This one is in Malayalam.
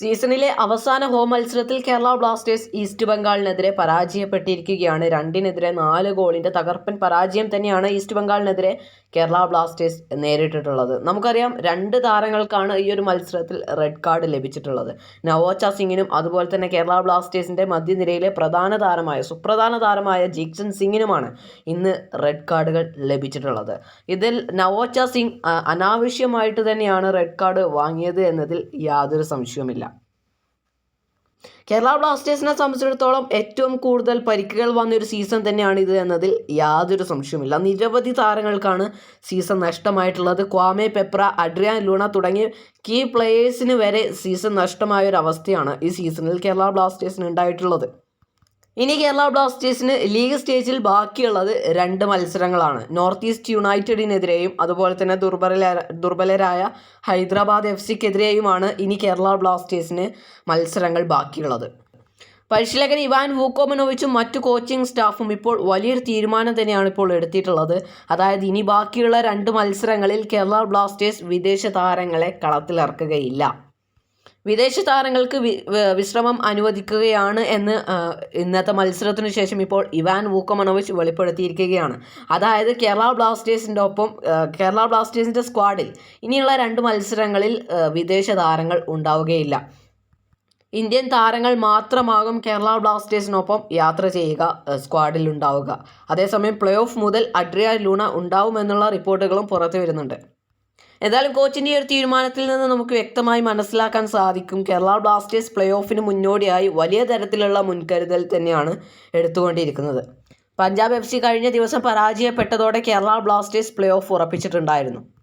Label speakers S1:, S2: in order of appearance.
S1: സീസണിലെ അവസാന ഹോം മത്സരത്തിൽ കേരള ബ്ലാസ്റ്റേഴ്സ് ഈസ്റ്റ് ബംഗാളിനെതിരെ പരാജയപ്പെട്ടിരിക്കുകയാണ്. രണ്ടിനെതിരെ നാല് ഗോളിന്റെ തകർപ്പൻ പരാജയം തന്നെയാണ് ഈസ്റ്റ് ബംഗാളിനെതിരെ കേരള ബ്ലാസ്റ്റേഴ്സ് നേരിട്ടിട്ടുള്ളത്. നമുക്കറിയാം രണ്ട് താരങ്ങൾക്കാണ് ഈ ഒരു മത്സരത്തിൽ റെഡ് കാർഡ് ലഭിച്ചിട്ടുള്ളത്. നവോച്ച സിംഗിനും അതുപോലെ തന്നെ കേരള ബ്ലാസ്റ്റേഴ്സിന്റെ മധ്യനിരയിലെ പ്രധാന താരമായ സുപ്രധാന താരമായ ജീക്സൺ സിംഗിനുമാണ് ഇന്ന് റെഡ് കാർഡുകൾ ലഭിച്ചിട്ടുള്ളത്. ഇതിൽ നവോച്ച സിംഗ് അനാവശ്യമായിട്ട് തന്നെയാണ് റെഡ് കാർഡ് വാങ്ങിയത് എന്നതിൽ യാതൊരു സംശയവുമില്ല. കേരള ബ്ലാസ്റ്റേഴ്സിനെ സംബന്ധിച്ചിടത്തോളം ഏറ്റവും കൂടുതൽ പരിക്കുകൾ വന്നൊരു സീസൺ തന്നെയാണ് ഇത് എന്നതിൽ യാതൊരു സംശയവുമില്ല. നിരവധി താരങ്ങൾക്കാണ് സീസൺ നഷ്ടമായിട്ടുള്ളത്. ക്വാമെ പെപ്ര അഡ്രിയാൻ ലൂണ തുടങ്ങിയ കീ പ്ലേയേഴ്സിന് വരെ സീസൺ നഷ്ടമായ ഒരു അവസ്ഥയാണ് ഈ സീസണിൽ കേരള ബ്ലാസ്റ്റേഴ്സിന് ഉണ്ടായിട്ടുള്ളത്. ഇനി കേരള ബ്ലാസ്റ്റേഴ്സിന് ലീഗ് സ്റ്റേജിൽ ബാക്കിയുള്ളത് രണ്ട് മത്സരങ്ങളാണ്. നോർത്ത് ഈസ്റ്റ് യുണൈറ്റഡിനെതിരെയും അതുപോലെ തന്നെ ദുർബല ദുർബലരായ ഹൈദരാബാദ് എഫ് സിക്കെതിരെയുമാണ് ഇനി കേരള ബ്ലാസ്റ്റേഴ്സിന് മത്സരങ്ങൾ ബാക്കിയുള്ളത്. പരിശീലകൻ ഇവാൻ വൂക്കോമനോവിച്ചും മറ്റു കോച്ചിങ് സ്റ്റാഫും ഇപ്പോൾ വലിയൊരു തീരുമാനം തന്നെയാണ് ഇപ്പോൾ എടുത്തിട്ടുള്ളത്. അതായത് ഇനി ബാക്കിയുള്ള രണ്ട് മത്സരങ്ങളിൽ കേരള ബ്ലാസ്റ്റേഴ്സ് വിദേശ താരങ്ങളെ കളത്തിലിറക്കുകയില്ല. വിദേശ താരങ്ങൾക്ക് വിശ്രമം അനുവദിക്കുകയാണ് എന്ന് ഇന്നത്തെ മത്സരത്തിനു ശേഷം ഇപ്പോൾ ഇവാൻ വൂക്കമണോവിച്ച് വെളിപ്പെടുത്തിയിരിക്കുകയാണ്. അതായത് കേരള ബ്ലാസ്റ്റേഴ്സിന്റെ ഒപ്പം കേരള ബ്ലാസ്റ്റേഴ്സിന്റെ സ്ക്വാഡിൽ ഇനിയുള്ള രണ്ട് മത്സരങ്ങളിൽ വിദേശ താരങ്ങൾ ഉണ്ടാവുകയില്ല. ഇന്ത്യൻ താരങ്ങൾ മാത്രമാകും കേരള ബ്ലാസ്റ്റേഴ്സിനൊപ്പം യാത്ര ചെയ്യുക സ്ക്വാഡിൽ ഉണ്ടാവുക. അതേസമയം പ്ലേ ഓഫ് മുതൽ അഡ്രിയ ലൂണ ഉണ്ടാവുമെന്നുള്ള റിപ്പോർട്ടുകളും പുറത്തു വരുന്നുണ്ട് എന്തായാലും കോച്ചിന്റെ ഒരു തീരുമാനത്തിൽ നിന്ന് നമുക്ക് വ്യക്തമായി മനസ്സിലാക്കാൻ സാധിക്കും. കേരള ബ്ലാസ്റ്റേഴ്സ് പ്ലേ ഓഫിന് മുന്നോടിയായി വലിയ തരത്തിലുള്ള മുൻകരുതൽ തന്നെയാണ് എടുത്തുകൊണ്ടിരിക്കുന്നത്. പഞ്ചാബ് എഫ് സി കഴിഞ്ഞ ദിവസം പരാജയപ്പെട്ടതോടെ കേരള ബ്ലാസ്റ്റേഴ്സ് പ്ലേ ഓഫ് ഉറപ്പിച്ചിട്ടുണ്ടായിരുന്നു.